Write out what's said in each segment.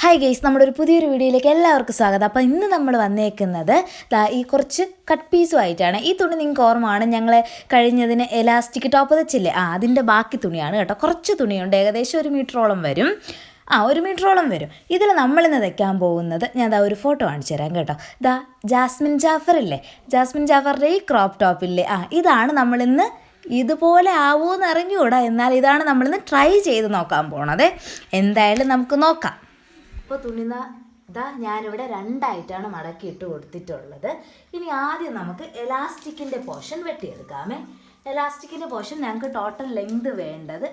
Hi guys നമ്മുടെ ഒരു പുതിയൊരു വീഡിയോയിലേക്ക് എല്ലാവർക്കും സ്വാഗതം. അപ്പോൾ ഇന്ന് നമ്മൾ വന്നേക്കുന്നത് ഈ കുറച്ച് കട്ട് പീസുമായിട്ടാണ് ഈ തുണി നിങ്ങൾക്ക് ഓർമ്മയാണ് ഞങ്ങൾ കഴിഞ്ഞതിന് എലാസ്റ്റിക് ടോപ്പ് വെച്ചില്ലേ? ആ അതിന്റെ ബാക്കി തുണിയാണ് കേട്ടോ. കുറച്ച് തുണിയുണ്ട് ഏകദേശം ഒരു മീറ്ററോളം വരും. ആ ഒരു മീറ്ററോളം വരും. ഇതിൽ നമ്മളിന്ന് തയ്ക്കാൻ പോകുന്നത് ഞാൻ ദാ ഒരു ഫോട്ടോ കാണിച്ചു തരാം കേട്ടോ. ദാ ജാസ്മിൻ ജാഫർ ഇല്ലേ? ജാസ്മിൻ ജാഫറിന്റെ ഈ ക്രോപ്പ് ടോപ്പില്ലേ ആ ഇതാണ് നമ്മളിന്ന് ഇതുപോലെ ആവുമെന്ന് അറിഞ്ഞുകൂടാ? എന്നാൽ ഇതാണ് നമ്മളിന്ന് ട്രൈ ചെയ്ത് നോക്കാൻ പോണത്. എന്തായാലും നമുക്ക് നോക്കാം. ഇപ്പോൾ തുണിന ഇതാ ഞാനിവിടെ രണ്ടായിട്ടാണ് മടക്കി ഇട്ട് കൊടുത്തിട്ടുള്ളത്. ഇനി ആദ്യം നമുക്ക് എലാസ്റ്റിക്കിന്റെ പോർഷൻ വെട്ടിയെടുക്കാമേ. എലാസ്റ്റിക്കിന്റെ പോർഷൻ ഞങ്ങൾക്ക് ടോട്ടൽ ലെങ്ത് വേണ്ടത്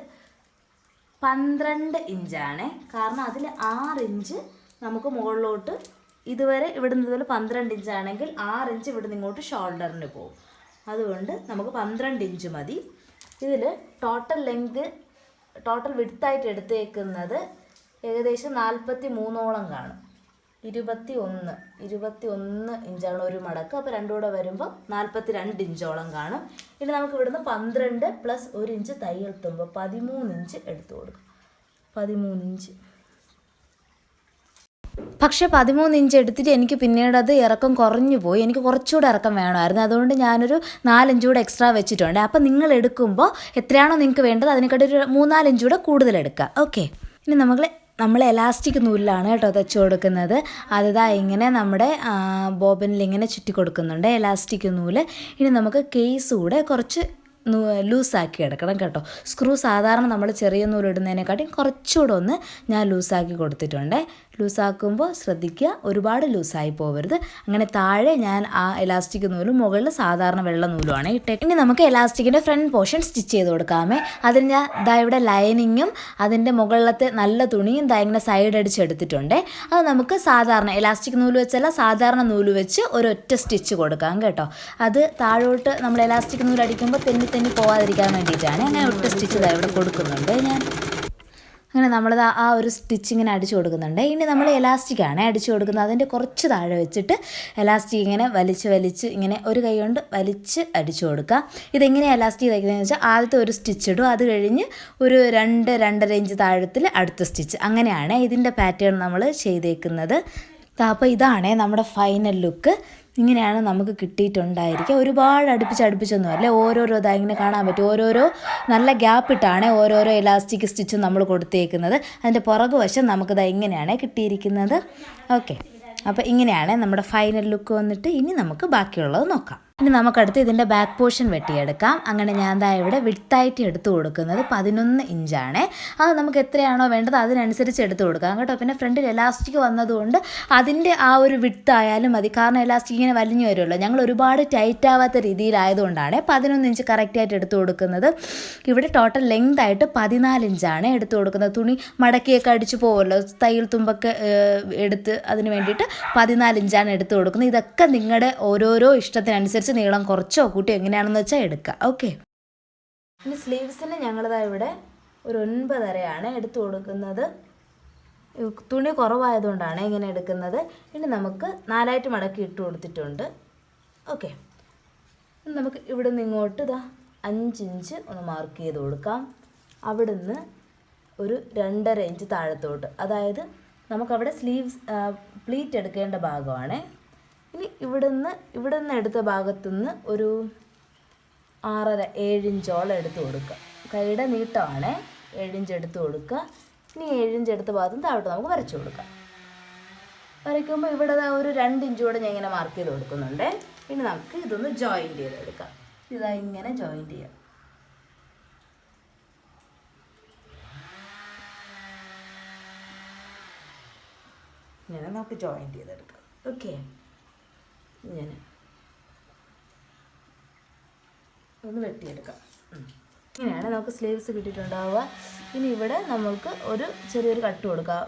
പന്ത്രണ്ട് ഇഞ്ചാണ്. കാരണം അതിൽ ആറ് ഇഞ്ച് നമുക്ക് മുകളിലോട്ട് ഇതുവരെ ഇവിടുന്ന് ഇതുപോലെ പന്ത്രണ്ട് ഇഞ്ചാണെങ്കിൽ ആറ് ഇഞ്ച് ഇവിടുന്ന് ഇങ്ങോട്ട് ഷോൾഡറിന് പോകും. അതുകൊണ്ട് നമുക്ക് പന്ത്രണ്ട് ഇഞ്ച് മതി. ഇതിൽ ടോട്ടൽ ലെങ്ത് ടോട്ടൽ വിടുത്തായിട്ട് എടുത്തേക്കുന്നത് ഏകദേശം നാൽപ്പത്തി മൂന്നോളം കാണും. ഇരുപത്തി ഒന്ന് ഇരുപത്തി ഒന്ന് ഇഞ്ചാണ് ഒരു മടക്ക്. അപ്പോൾ രണ്ടും കൂടെ വരുമ്പോൾ നാൽപ്പത്തി രണ്ട് ഇഞ്ചോളം കാണും. ഇനി നമുക്ക് ഇവിടുന്ന് പന്ത്രണ്ട് പ്ലസ് ഒരു ഇഞ്ച് തയ്യൽ തുമ്പ് പതിമൂന്ന് ഇഞ്ച് എടുത്തു കൊടുക്കും. പതിമൂന്ന് ഇഞ്ച്. പക്ഷേ പതിമൂന്ന് ഇഞ്ച് എടുത്തിട്ട് എനിക്ക് പിന്നീട് അത് ഇറക്കം കുറഞ്ഞു പോയി. എനിക്ക് കുറച്ചുകൂടെ ഇറക്കം വേണമായിരുന്നു. അതുകൊണ്ട് ഞാനൊരു നാലഞ്ച് കൂടെ എക്സ്ട്രാ വെച്ചിട്ടുണ്ട്. അപ്പം നിങ്ങൾ എടുക്കുമ്പോൾ എത്രയാണോ നിങ്ങൾക്ക് വേണ്ടത് അതിനെക്കാട്ടി ഒരു മൂന്നാലഞ്ച് കൂടെ കൂടുതൽ എടുക്കുക ഓക്കെ. ഇനി നമ്മൾ നമ്മൾ എലാസ്റ്റിക് നൂലിലാണ് കേട്ടോ തയ്ച്ചു കൊടുക്കുന്നത്. അതിതാ ഇങ്ങനെ നമ്മുടെ ബോബനിൽ ഇങ്ങനെ ചുറ്റി കൊടുക്കുന്നുണ്ട് എലാസ്റ്റിക് നൂൽ. ഇനി നമുക്ക് കേസ് കൂടെ കുറച്ച് ലൂസാക്കി എടുക്കണം കേട്ടോ. സ്ക്രൂ സാധാരണ നമ്മൾ ചെറിയ നൂലിടുന്നതിനെക്കാട്ടിയും കുറച്ചുകൂടെ ഒന്ന് ഞാൻ ലൂസാക്കി കൊടുത്തിട്ടുണ്ട്. ലൂസാക്കുമ്പോൾ ശ്രദ്ധിക്കുക. ഒരുപാട് ലൂസായി പോകരുത് അങ്ങനെ താഴെ ഞാൻ ആ എലാസ്റ്റിക് നൂലും മുകളിൽ സാധാരണ വെള്ള നൂലുമാണ് ഇട്ടേ ഇനി നമുക്ക് എലാസ്റ്റിക്കിന്റെ ഫ്രണ്ട് പോർഷൻ സ്റ്റിച്ച് ചെയ്ത് കൊടുക്കാമേ. അതിന് ഞാൻ ദാ ഇവിടെ ലൈനിങ്ങും അതിന്റെ മുകളിലത്തെ നല്ല തുണിയും ദാ ഇങ്ങനെ സൈഡ് അടിച്ചെടുത്തിട്ടുണ്ട് അത് നമുക്ക് സാധാരണ എലാസ്റ്റിക് നൂൽ വെച്ചല്ല സാധാരണ നൂൽ വെച്ച് ഒരൊറ്റ സ്റ്റിച്ച് കൊടുക്കാം കേട്ടോ. അത് താഴോട്ട് നമ്മൾ എലാസ്റ്റിക് നൂൽ അടിക്കുമ്പോൾ തെന്നി തെന്നി പോകാതിരിക്കാൻ വേണ്ടിയിട്ടാണ്. അങ്ങനെ ഒറ്റ സ്റ്റിച്ച് ഇവിടെ കൊടുക്കുന്നുണ്ട് ഞാൻ. അങ്ങനെ നമ്മളത് ആ ഒരു സ്റ്റിച്ചിങ്ങിനെ അടിച്ചു കൊടുക്കുന്നുണ്ട്. ഇനി നമ്മൾ എലാസ്റ്റിക് ആണ് അടിച്ചു കൊടുക്കുന്നത്. അതിന്റെ കുറച്ച് താഴെ വെച്ചിട്ട് എലാസ്റ്റിക് ഇങ്ങനെ വലിച്ച് വലിച്ച് ഇങ്ങനെ ഒരു കൈ കൊണ്ട് വലിച്ച് അടിച്ചു കൊടുക്കുക. ഇതെങ്ങനെ എലാസ്റ്റിക് തയ്ക്കുന്നതെന്ന് വെച്ചാൽ ആദ്യത്തെ ഒരു സ്റ്റിച്ച് ഇടും അത് കഴിഞ്ഞ് ഒരു രണ്ട് രണ്ടര ഇഞ്ച് താഴത്തിൽ അടുത്ത സ്റ്റിച്ച്. അങ്ങനെയാണ് ഇതിന്റെ പാറ്റേൺ നമ്മൾ ചെയ്തേക്കുന്നത്. അപ്പോൾ ഇതാണ് നമ്മുടെ ഫൈനൽ ലുക്ക് ഇങ്ങനെയാണ് നമുക്ക് കിട്ടിയിട്ടുണ്ടായിരിക്കുക. ഒരുപാട് അടുപ്പിച്ച് അടുപ്പിച്ചൊന്നും അല്ലേ ഓരോരോ ഇതാ ഇങ്ങനെ കാണാൻ പറ്റും. ഓരോരോ നല്ല ഗ്യാപ്പ് ഇട്ടാണ് ഓരോരോ ഇലാസ്റ്റിക് സ്റ്റിച്ചും നമ്മൾ കൊടുത്തേക്കുന്നത്. അതിന്റെ പുറകുവശം നമുക്കിതാ ഇങ്ങനെയാണ് കിട്ടിയിരിക്കുന്നത്. ഓക്കെ അപ്പോൾ ഇങ്ങനെയാണ് നമ്മുടെ ഫൈനൽ ലുക്ക് വന്നിട്ട് ഇനി നമുക്ക് ബാക്കിയുള്ളത് നോക്കാം. ഇനി നമുക്കടുത്ത് ഇതിന്റെ ബാക്ക് പോർഷൻ വെട്ടിയെടുക്കാം. അങ്ങനെ ഞാൻ ദാ ഇവിടെ വിട്ടായിട്ട് എടുത്തു കൊടുക്കുന്നത് പതിനൊന്ന് ഇഞ്ചാണ്. അത് നമുക്ക് എത്രയാണോ വേണ്ടത് അതിനനുസരിച്ച് എടുത്തു കൊടുക്കാം കേട്ടോ. പിന്നെ ഫ്രണ്ടിൽ എലാസ്റ്റിക് വന്നതുകൊണ്ട് അതിന്റെ ആ ഒരു വിട്ട് ആയാലും മതി. കാരണം എലാസ്റ്റിക് ഇങ്ങനെ വലിഞ്ഞു വരുമല്ലോ. ഞങ്ങൾ ഒരുപാട് ടൈറ്റ് ആവാത്ത രീതിയിലായതുകൊണ്ടാണ് പതിനൊന്ന് ഇഞ്ച് കറക്റ്റായിട്ട് എടുത്തു കൊടുക്കുന്നത്. ഇവിടെ ടോട്ടൽ ലെങ്ത് ആയിട്ട് പതിനാല് ഇഞ്ചാണ് എടുത്തു കൊടുക്കുന്നത്. തുണി മടക്കിയൊക്കെ അടിച്ചു പോകുമല്ലോ തയ്യൽ തുമ്പൊക്കെ എടുത്ത് അതിന് വേണ്ടിയിട്ട് പതിനാല് ഇഞ്ചാണ് എടുത്തു കൊടുക്കുന്നത്. ഇതൊക്കെ നിങ്ങളുടെ ഓരോരോ ഇഷ്ടത്തിനനുസരിച്ച് നീളം കുറച്ചോ കൂട്ടിയോ എങ്ങനെയാണെന്ന് വെച്ചാൽ എടുക്കുക ഓക്കെ ഇനി സ്ലീവ്സിന് ഞങ്ങളിതാ ഇവിടെ ഒരു ഒൻപതരയാണ് എടുത്തു കൊടുക്കുന്നത്. തുണി കുറവായതുകൊണ്ടാണ് ഇങ്ങനെ എടുക്കുന്നത്. ഇനി നമുക്ക് നാലായിട്ട് മടക്കി ഇട്ട് കൊടുത്തിട്ടുണ്ട്. ഓക്കെ നമുക്ക് ഇവിടെ നിന്ന് ഇങ്ങോട്ട് ഇതാ അഞ്ചിഞ്ച് ഒന്ന് മാർക്ക് ചെയ്ത് കൊടുക്കാം. അവിടുന്ന് ഒരു രണ്ടര ഇഞ്ച് താഴത്തോട്ട്. അതായത് നമുക്കവിടെ സ്ലീവ്സ് പ്ലീറ്റ് എടുക്കേണ്ട ഭാഗമാണ്. ഇനി ഇവിടുന്ന് ഇവിടുന്ന് എടുത്ത ഭാഗത്തുനിന്ന് ഒരു ആറര ഏഴിഞ്ചോളം എടുത്ത് കൊടുക്കുക. കൈയുടെ നീട്ടമാണ്. ഏഴിഞ്ച് എടുത്ത് കൊടുക്കുക. ഇനി ഏഴിഞ്ച് എടുത്ത ഭാഗത്തും താഴോട്ട് നമുക്ക് വരച്ചു കൊടുക്കാം. വരയ്ക്കുമ്പോൾ ഇവിടെ ഒരു രണ്ട് ഇഞ്ച് കൂടെ ഞാൻ ഇങ്ങനെ മാർക്ക് ചെയ്ത് കൊടുക്കുന്നുണ്ട്. പിന്നെ നമുക്ക് ഇതൊന്ന് ജോയിന്റ് ചെയ്തെടുക്കാം. ഇതാ ഇങ്ങനെ ജോയിന്റ് ചെയ്യാം. ഇങ്ങനെ നമുക്ക് ജോയിന്റ് ചെയ്തെടുക്കാം. ഓക്കെ ഇങ്ങനെ ഒന്ന് വെട്ടിയെടുക്കാം. ഇങ്ങനെയാണ് നമുക്ക് സ്ലീവ്സ് കിട്ടിയിട്ടുണ്ടാവുക. ഇനി ഇവിടെ നമുക്ക് ഒരു ചെറിയൊരു കട്ട് കൊടുക്കാം.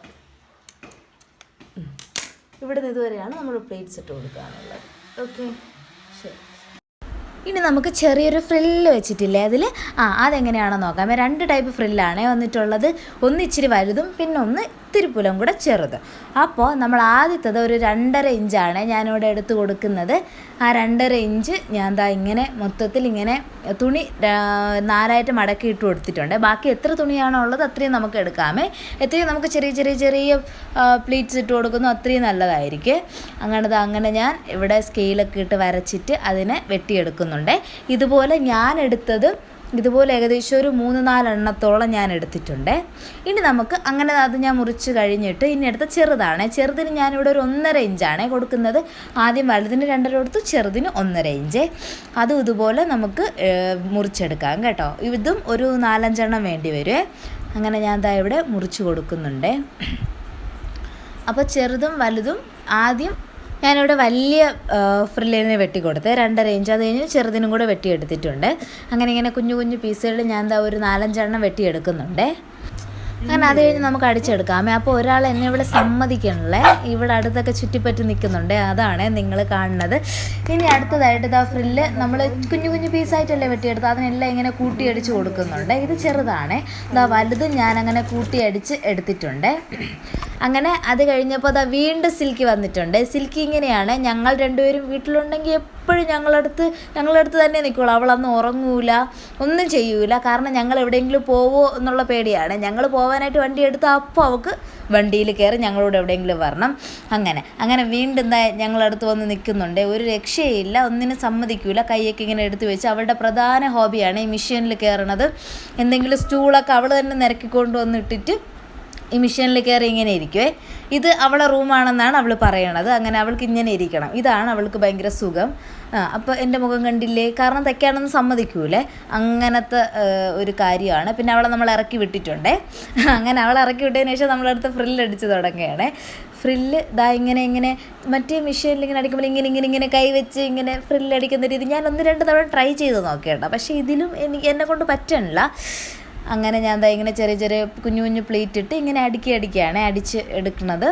ഇവിടെ നിന്ന് ഇതുവരെയാണ് നമ്മൾ പ്ലേറ്റ്സ് ഇട്ട് കൊടുക്കാനുള്ളത് ഓക്കെ ശരി. ഇനി നമുക്ക് ചെറിയൊരു ഫ്രില്ല് വെച്ചിട്ടില്ലേ അതിൽ ആ അതെങ്ങനെയാണെന്ന് നോക്കാം. രണ്ട് ടൈപ്പ് ഫ്രില്ലാണ് വന്നിട്ടുള്ളത്. ഒന്ന് ഇച്ചിരി വലുതും പിന്നെ ഒന്ന് തിരുപ്പുലം കൂടെ ചെറുത്. അപ്പോൾ നമ്മൾ ആദ്യത്തത് ഒരു രണ്ടര ഇഞ്ചാണ് ഞാനിവിടെ എടുത്ത് കൊടുക്കുന്നത്. ആ രണ്ടര ഇഞ്ച് ഞാൻ ദാ ഇങ്ങനെ മൊത്തത്തിൽ ഇങ്ങനെ തുണി നാലായിട്ട് മടക്കി ഇട്ട് കൊടുത്തിട്ടുണ്ട്. ബാക്കി എത്ര തുണിയാണോ ഉള്ളത് അത്രയും നമുക്ക് എടുക്കാമേ. എത്രയും നമുക്ക് ചെറിയ ചെറിയ ചെറിയ പ്ലീറ്റ്സ് ഇട്ട് കൊടുക്കുന്നു അത്രയും നല്ലതായിരിക്കും. അങ്ങനെ അങ്ങനെ ഞാൻ ഇവിടെ സ്കെയിലൊക്കെ ഇട്ട് വരച്ചിട്ട് അതിനെ വെട്ടിയെടുക്കുന്നുണ്ട്. ഇതുപോലെ ഞാൻ എടുത്തത് ഇതുപോലെ ഏകദേശം ഒരു മൂന്ന് നാലെണ്ണത്തോളം ഞാൻ എടുത്തിട്ടുണ്ട്. ഇനി നമുക്ക് അങ്ങനെ അത് ഞാൻ മുറിച്ച് കഴിഞ്ഞിട്ട് ഇനി എടുത്ത ചെറുതാണ്. ചെറുതിന് ഞാനിവിടെ ഒരു ഒന്നര ഇഞ്ചാണ് കൊടുക്കുന്നത്. ആദ്യം വലുതിന് രണ്ടര കൊടുത്തു ചെറുതിന് ഒന്നര ഇഞ്ച്. അതും ഇതുപോലെ നമുക്ക് മുറിച്ചെടുക്കാം കേട്ടോ. ഇതും ഒരു നാലഞ്ചെണ്ണം വേണ്ടി വരും. അങ്ങനെ ഞാൻ ദാ ഇവിടെ മുറിച്ച് കൊടുക്കുന്നുണ്ട്. അപ്പോൾ ചെറുതും വലുതും ആദ്യം ഞാനിവിടെ വലിയ ഫ്രില്ലിന് വെട്ടി കൊടുത്ത് രണ്ടര ഇഞ്ച് അത് കഴിഞ്ഞ് ചെറുതിനും കൂടെ വെട്ടിയെടുത്തിട്ടുണ്ട്. അങ്ങനെ ഇങ്ങനെ കുഞ്ഞു കുഞ്ഞു പീസുകൾ ഞാൻ എന്താ ഒരു നാലഞ്ചെണ്ണം വെട്ടിയെടുക്കുന്നുണ്ട്. അങ്ങനെ അത് കഴിഞ്ഞ് നമുക്ക് അടിച്ചെടുക്കാമേ അപ്പോൾ ഒരാൾ എന്നെ ഇവിടെ സമ്മതിക്കണല്ലേ? ഇവിടെ അടുത്തൊക്കെ ചുറ്റിപ്പറ്റി നിൽക്കുന്നുണ്ട്. അതാണ് നിങ്ങൾ കാണുന്നത്. ഇനി അടുത്തതായിട്ട് ഇതാ ഫ്രില്ല് നമ്മൾ കുഞ്ഞു കുഞ്ഞു പീസായിട്ടല്ലേ വെട്ടിയെടുത്ത് അതിനെല്ലാം ഇങ്ങനെ കൂട്ടിയടിച്ച് കൊടുക്കുന്നുണ്ട്. ഇത് ചെറുതാണ്. ഇതാ വലുതും ഞാൻ അങ്ങനെ കൂട്ടിയടിച്ച് എടുത്തിട്ടുണ്ട്. അങ്ങനെ അത് കഴിഞ്ഞപ്പോൾ അതാ വീണ്ടും സിൽക്കി വന്നിട്ടുണ്ട്. സിൽക്കി ഇങ്ങനെയാണ്. ഞങ്ങൾ രണ്ടുപേരും വീട്ടിലുണ്ടെങ്കിൽ എപ്പോഴും ഞങ്ങളടുത്ത് ഞങ്ങളടുത്ത് തന്നെ നിൽക്കുള്ളൂ അവൾ അന്ന് ഉറങ്ങൂല ഒന്നും ചെയ്യൂല. കാരണം ഞങ്ങൾ എവിടെയെങ്കിലും പോവോ എന്നുള്ള പേടിയാണ്. ഞങ്ങൾ പോകാനായിട്ട് വണ്ടി എടുത്താൽ അപ്പോൾ അവൾക്ക് വണ്ടിയിൽ കയറി ഞങ്ങളോട് എവിടെയെങ്കിലും വരണം. അങ്ങനെ അങ്ങനെ വീണ്ടും എന്താ ഞങ്ങളടുത്ത് വന്ന് നിൽക്കുന്നുണ്ട്. ഒരു രക്ഷയില്ല ഒന്നിനും സമ്മതിക്കൂല. കൈയൊക്കെ ഇങ്ങനെ എടുത്ത് വെച്ച് അവളുടെ പ്രധാന ഹോബിയാണ് ഈ മിഷീനിൽ കയറണത്. എന്തെങ്കിലും സ്റ്റൂളൊക്കെ അവൾ തന്നെ നിരക്കിക്കൊണ്ട് വന്നിട്ടിട്ട് ഈ മിഷീനിൽ കയറി ഇങ്ങനെ ഇരിക്കുവേ. ഇത് അവളെ റൂമാണെന്നാണ് അവൾ പറയണത്. അങ്ങനെ അവൾക്ക് ഇങ്ങനെ ഇരിക്കണം. ഇതാണ് അവൾക്ക് ഭയങ്കര സുഖം. അപ്പോൾ എന്റെ മുഖം കണ്ടില്ലേ? കാരണം തെക്കാണെന്ന് സമ്മതിക്കൂലേ? അങ്ങനത്തെ ഒരു കാര്യമാണ്. പിന്നെ അവളെ നമ്മൾ ഇറക്കി വിട്ടിട്ടുണ്ടേ. അങ്ങനെ അവളെ ഇറക്കി വിട്ടതിന് ശേഷം നമ്മളടുത്ത് ഫ്രില്ലടിച്ച് തുടങ്ങുകയാണ്. ഫ്രില്ല് ദാ ഇങ്ങനെ ഇങ്ങനെ മറ്റേ മെഷീനിൽ ഇങ്ങനെ അടിക്കുമ്പോൾ ഇങ്ങനെ ഇങ്ങനെ ഇങ്ങനെ കൈ വെച്ച് ഇങ്ങനെ ഫ്രില്ല് അടിക്കുന്ന രീതി ഞാൻ ഒന്ന് രണ്ട് തവണ ട്രൈ ചെയ്ത് നോക്കിയിട്ടുണ്ട്. പക്ഷേ ഇതിലും എനിക്ക് എന്നെ കൊണ്ട് പറ്റണില്ല. അങ്ങനെ ഞാൻ ദാ ഇങ്ങനെ ചെറിയ ചെറിയ കുഞ്ഞു കുഞ്ഞു പ്ലേറ്റ് ഇട്ട് ഇങ്ങനെ അടുക്കി അടിക്കുകയാണ് അടിച്ച് എടുക്കുന്നത്.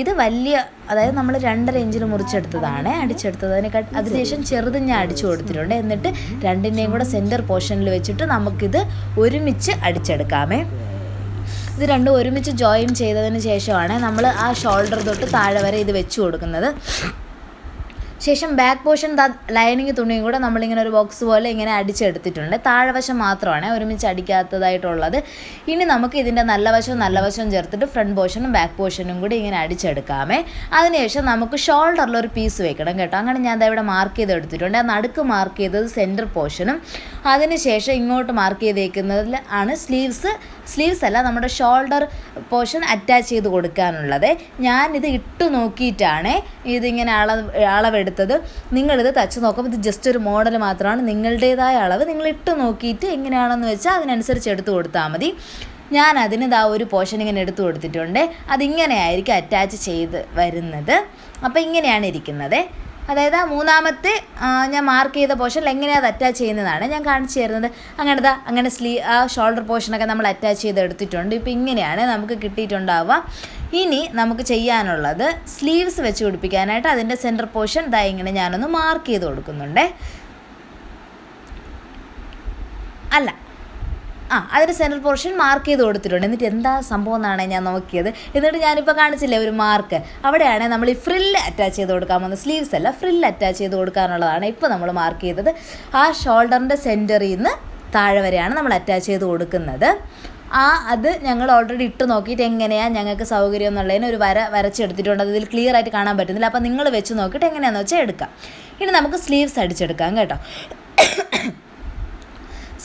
ഇത് വലിയ അതായത് നമ്മൾ രണ്ടര ഇഞ്ചിൽ മുറിച്ചെടുത്തതാണ് അടിച്ചെടുത്തത്. അതിന് കട്ട് അതിനുശേഷം ചെറുത് ഞാൻ അടിച്ചു കൊടുത്തിട്ടുണ്ട്. എന്നിട്ട് രണ്ടിന്റെയും കൂടെ സെന്റർ പോർഷനിൽ വെച്ചിട്ട് നമുക്കിത് ഒരുമിച്ച് അടിച്ചെടുക്കാമേ. ഇത് രണ്ടും ഒരുമിച്ച് ജോയിൻ ചെയ്തതിന് ശേഷമാണ് നമ്മൾ ആ ഷോൾഡർ തൊട്ട് താഴെ വരെ ഇത് വെച്ച് കൊടുക്കുന്നത്. ശേഷം ബാക്ക് പോർഷൻ ലൈനിങ് തുണിയും കൂടെ നമ്മളിങ്ങനെ ഒരു ബോക്സ് പോലെ ഇങ്ങനെ അടിച്ചെടുത്തിട്ടുണ്ട്. താഴെവശം മാത്രമാണ് ഒരുമിച്ച് അടിക്കാത്തതായിട്ടുള്ളത്. ഇനി നമുക്ക് ഇതിന്റെ നല്ല വശവും നല്ല വശവും ചേർത്തിട്ട് ഫ്രണ്ട് പോർഷനും ബാക്ക് പോർഷനും കൂടി ഇങ്ങനെ അടിച്ചെടുക്കാമേ. അതിനുശേഷം നമുക്ക് ഷോൾഡറിൽ ഒരു പീസ് വെക്കണം കേട്ടോ. അങ്ങനെ ഞാൻ അതവിടെ മാർക്ക് ചെയ്ത് എടുത്തിട്ടുണ്ട് നടുക്ക് മാർക്ക് ചെയ്തത് സെന്റർ പോർഷനും അതിനുശേഷം ഇങ്ങോട്ട് മാർക്ക് ചെയ്തേക്കുന്നതിൽ ആണ് സ്ലീവ്സ് സ്ലീവ്സ് അല്ല നമ്മുടെ ഷോൾഡർ പോർഷൻ അറ്റാച്ച് ചെയ്ത് കൊടുക്കാനുള്ളത്. ഞാനിത് ഇട്ട് നോക്കിയിട്ടാണ് ഇതിങ്ങനെ അളവ് അളവെടുത്തത് നിങ്ങളിത് തച്ച് നോക്കുമ്പോൾ ഇത് ജസ്റ്റ് ഒരു മോഡൽ മാത്രമാണ്. നിങ്ങളുടേതായ അളവ് നിങ്ങൾ ഇട്ട് നോക്കിയിട്ട് എങ്ങനെയാണെന്ന് വെച്ചാൽ അതിനനുസരിച്ച് എടുത്തു കൊടുത്താൽ മതി. ഞാൻ അതിന് ഇതാ ഒരു പോർഷൻ ഇങ്ങനെ എടുത്തു കൊടുത്തിട്ടുണ്ട്. അതിങ്ങനെ ആയിരിക്കും അറ്റാച്ച് ചെയ്ത് വരുന്നത്. അപ്പോൾ ഇങ്ങനെയാണ് ഇരിക്കുന്നത്. അതായത് ആ മൂന്നാമത്തെ ഞാൻ മാർക്ക് ചെയ്ത പോർഷനിൽ എങ്ങനെയാണ് അത് അറ്റാച്ച് ചെയ്യുന്നതാണ് ഞാൻ കാണിച്ചു തരുന്നത്. അങ്ങനെ ദാ അങ്ങനെ സ്ലീ ആ ഷോൾഡർ പോർഷനൊക്കെ നമ്മൾ അറ്റാച്ച് ചെയ്ത് എടുത്തിട്ടുണ്ട്. ഇപ്പോൾ ഇങ്ങനെയാണ് നമുക്ക് കിട്ടിയിട്ടുണ്ടാവുക. ഇനി നമുക്ക് ചെയ്യാനുള്ളത് സ്ലീവ്സ് വെച്ച് പിടിപ്പിക്കാനായിട്ട് അതിന്റെ സെന്റർ പോർഷൻ ദാ ഇങ്ങനെ ഞാനൊന്ന് മാർക്ക് ചെയ്ത് കൊടുക്കുന്നുണ്ട്. അല്ല. ആ അതിന് സെൻട്രൽ പോർഷൻ മാർക്ക് ചെയ്ത് കൊടുത്തിട്ടുണ്ട്. എന്നിട്ട് എന്താ സംഭവം എന്നാണ് ഞാൻ നോക്കിയത്? എന്നിട്ട് ഞാനിപ്പോൾ കാണിച്ചില്ലേ ഒരു മാർക്ക് അവിടെയാണ് നമ്മൾ ഈ ഫ്രില്ല് അറ്റാച്ച് ചെയ്ത് കൊടുക്കാൻ സ്ലീവ്സ് അല്ല ഫ്രില്ല് അറ്റാച്ച് ചെയ്ത് കൊടുക്കാനുള്ളതാണ് ഇപ്പോൾ നമ്മൾ മാർക്ക് ചെയ്തത്. ആ ഷോൾഡറിന്റെ സെന്ററിൽ നിന്ന് താഴെ വരെയാണ് നമ്മൾ അറ്റാച്ച് ചെയ്ത് കൊടുക്കുന്നത്. ആ അത് ഞങ്ങൾ ഓൾറെഡി ഇട്ട് നോക്കിയിട്ട് എങ്ങനെയാണ് ഞങ്ങൾക്ക് സൗകര്യം എന്നുള്ളതിന് ഒരു വര വരച്ചെടുത്തിട്ടുണ്ട്. അതിൽ ക്ലിയർ ആയിട്ട് കാണാൻ പറ്റുന്നില്ല. അപ്പോൾ നിങ്ങൾ വെച്ച് നോക്കിയിട്ട് എങ്ങനെയാണെന്ന് വെച്ചാൽ എടുക്കാം. ഇനി നമുക്ക് സ്ലീവ്സ് അടിച്ചെടുക്കാം കേട്ടോ.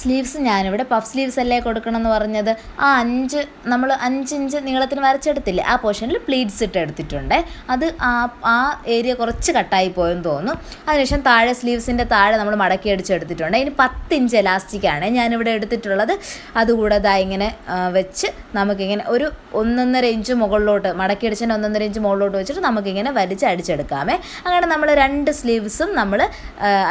സ്ലീവ്സ് ഞാനിവിടെ പഫ് സ്ലീവ്സ് അല്ലേ കൊടുക്കണം എന്ന് പറഞ്ഞത്. ആ അഞ്ച് നമ്മൾ അഞ്ച് ഇഞ്ച് നീളത്തിന് വരച്ചെടുത്തില്ല? ആ പോർഷനിൽ പ്ലീറ്റ്സ് ഇട്ട് എടുത്തിട്ടുണ്ട്. അത് ആ ആ ഏരിയ കുറച്ച് കട്ടായി പോയെന്ന് തോന്നുന്നു. അതിനുശേഷം താഴെ സ്ലീവ്സിന്റെ താഴെ നമ്മൾ മടക്കി അടിച്ചെടുത്തിട്ടുണ്ട്. ഇനി പത്ത് ഇഞ്ച് എലാസ്റ്റിക്കാണ് ഞാനിവിടെ എടുത്തിട്ടുള്ളത്. അതുകൂടെ ദാ ഇങ്ങനെ വെച്ച് നമുക്കിങ്ങനെ ഒരു ഒന്നൊന്നര ഇഞ്ച് മുകളിലോട്ട് മടക്കി അടിച്ചതിന്റെ ഒന്നൊന്നര ഇഞ്ച് മുകളിലോട്ട് വെച്ചിട്ട് നമുക്കിങ്ങനെ വലിച്ച് അടിച്ചെടുക്കാമേ. അങ്ങനെ നമ്മൾ രണ്ട് സ്ലീവ്സും നമ്മൾ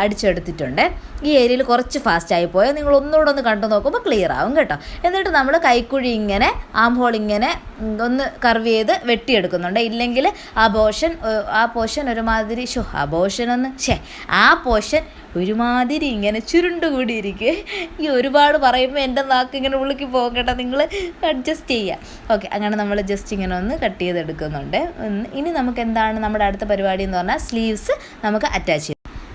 അടിച്ചെടുത്തിട്ടുണ്ട്. ഈ ഏരിയയിൽ കുറച്ച് ഫാസ്റ്റ് ആയി പോയാൽ നിങ്ങൾ ഒന്നുകൂടെ ഒന്ന് കണ്ടു നോക്കുമ്പോൾ ക്ലിയർ ആവും കേട്ടോ. എന്നിട്ട് നമ്മൾ കൈക്കുഴി ഇങ്ങനെ ആം ഹോൾ ഇങ്ങനെ ഒന്ന് കർവ് ചെയ്ത് വെട്ടിയെടുക്കുന്നുണ്ട്. ഇല്ലെങ്കിൽ ആ പോഷൻ ആ പോഷൻ ഒരുമാതിരി ഷോ ആ പോഷൻ ഒന്ന് ഷേ ആ പോഷൻ ഒരുമാതിരി ഇങ്ങനെ ചുരുണ്ടുകൂടിയിരിക്കുക ഈ ഒരുപാട് പറയുമ്പോൾ എന്റെ നാക്ക് ഇങ്ങനെ ഉള്ളിക്ക് പോകും കേട്ടോ. നിങ്ങൾ അഡ്ജസ്റ്റ് ചെയ്യുക ഓക്കെ അങ്ങനെ നമ്മൾ ജസ്റ്റ് ഇങ്ങനെ ഒന്ന് കട്ട് ചെയ്തെടുക്കുന്നുണ്ട്. ഇനി നമുക്ക് എന്താണ് നമ്മുടെ അടുത്ത പരിപാടി എന്ന് പറഞ്ഞാൽ സ്ലീവ്സ് നമുക്ക് അറ്റാച്ച് ചെയ്യാം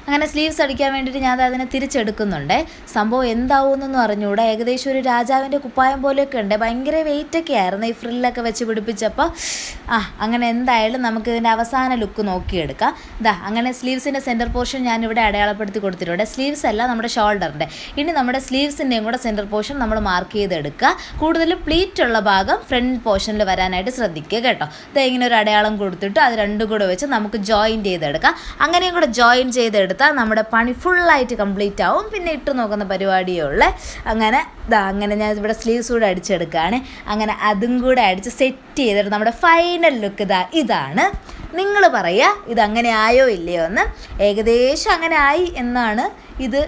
അങ്ങനെ സ്ലീവ്സ് അടിക്കാൻ വേണ്ടിയിട്ട് ഞാൻ അതിനെ തിരിച്ചെടുക്കുന്നുണ്ട്. സംഭവം എന്താവുമെന്നൊന്നും അറിഞ്ഞുകൂടെ. ഏകദേശം ഒരു രാജാവിന്റെ കുപ്പായം പോലെയൊക്കെ ഉണ്ട്. ഭയങ്കര വെയിറ്റൊക്കെ ആയിരുന്നു. ഈ ഫ്രില്ലൊക്കെ വെച്ച് പിടിപ്പിച്ചപ്പോൾ ആ അങ്ങനെ എന്തായാലും നമുക്ക് ഇതിന്റെ അവസാന ലുക്ക് നോക്കിയെടുക്കാം. ഇതാ അങ്ങനെ സ്ലീവ്സിന്റെ സെന്റർ പോർഷൻ ഞാൻ ഇവിടെ അടയാളപ്പെടുത്തി കൊടുത്തിട്ടുണ്ട്. സ്ലീവ്സ് അല്ല നമ്മുടെ ഷോൾഡറിന്റെ ഇനി നമ്മുടെ സ്ലീവ്സിന്റെയും കൂടെ സെന്റർ പോർഷൻ നമ്മൾ മാർക്ക് ചെയ്തെടുക്കുക. കൂടുതലും പ്ലീറ്റ് ഉള്ള ഭാഗം ഫ്രണ്ട് പോർഷനിൽ വരാനായിട്ട് ശ്രദ്ധിക്കുക കേട്ടോ. ഇതാ ഇങ്ങനെ ഒരു അടയാളം കൊടുത്തിട്ട് അത് രണ്ടും കൂടെ വെച്ച് നമുക്ക് ജോയിൻ ചെയ്തെടുക്കാം. അങ്ങനെയും കൂടെ ജോയിൻ ചെയ്തെടുത്താൽ നമ്മുടെ പണി ഫുള്ളായിട്ട് കംപ്ലീറ്റ് ആവും. പിന്നെ ഇട്ട് നോക്കുന്ന പരിപാടിയേ അങ്ങനെ ഇതാ അങ്ങനെ ഞാൻ ഇവിടെ സ്ലീവ്സ് കൂടെ അടിച്ചെടുക്കുകയാണ്. അങ്ങനെ അതും കൂടെ അടിച്ച് സെറ്റ് ചെയ്തിട്ട് നമ്മുടെ ഫൈനൽ ലുക്ക് ഇതാ ഇതാണ്. നിങ്ങൾ പറയുക ഇത് അങ്ങനെ ആയോ ഇല്ലയോ എന്ന്. ഏകദേശം അങ്ങനെ ആയി എന്നാണ് ഇത്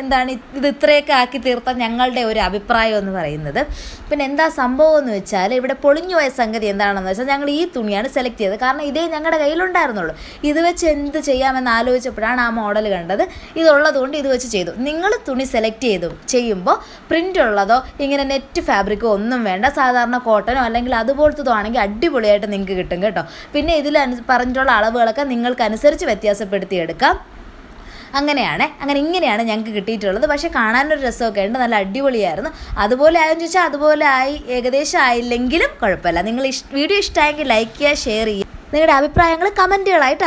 എന്താണ് ഇത് ഇത്രയൊക്കെ ആക്കി തീർത്ത ഞങ്ങളുടെ ഒരു അഭിപ്രായം എന്ന് പറയുന്നത്. പിന്നെ എന്താ സംഭവം എന്ന് വെച്ചാൽ ഇവിടെ പൊളിഞ്ഞു പോയ സംഗതി എന്താണെന്ന് വെച്ചാൽ ഞങ്ങൾ ഈ തുണിയാണ് സെലക്ട് ചെയ്തത്. കാരണം ഇതേ ഞങ്ങളുടെ കയ്യിലുണ്ടായിരുന്നുള്ളൂ. ഇത് വെച്ച് എന്ത് ചെയ്യാമെന്ന് ആലോചിച്ചപ്പോഴാണ് ആ മോഡൽ കണ്ടത്. ഇതുള്ളതുകൊണ്ട് ഇത് വെച്ച് ചെയ്തു. നിങ്ങൾ തുണി സെലക്ട് ചെയ്തു. ചെയ്യുമ്പോൾ പ്രിന്റ് ഉള്ളതോ ഇങ്ങനെ നെറ്റ് ഫാബ്രിക്കോ ഒന്നും വേണ്ട. സാധാരണ കോട്ടനോ അല്ലെങ്കിൽ അതുപോലത്തതോ ആണെങ്കിൽ അടിപൊളിയായിട്ട് നിങ്ങൾക്ക് കിട്ടും കേട്ടോ. പിന്നെ ഇതിൽ പറഞ്ഞിട്ടുള്ള അളവുകളൊക്കെ നിങ്ങൾക്കനുസരിച്ച് വ്യത്യാസപ്പെടുത്തിയെടുക്കാം. അങ്ങനെയാണ്. അങ്ങനെ ഇങ്ങനെയാണ് ഞങ്ങൾക്ക് കിട്ടിയിട്ടുള്ളത്. പക്ഷേ കാണാനൊരു രസമൊക്കെ ഉണ്ട്. നല്ല അടിപൊളിയായിരുന്നു. അതുപോലെ ആയെന്ന് ചോദിച്ചാൽ അതുപോലെ ആയി ഏകദേശം ആയില്ലെങ്കിലും കുഴപ്പമില്ല. നിങ്ങൾ വീഡിയോ ഇഷ്ടമായെങ്കിൽ ലൈക്ക് ചെയ്യുക ഷെയർ ചെയ്യുക. നിങ്ങളുടെ അഭിപ്രായങ്ങൾ കമന്റുകളായിട്ട്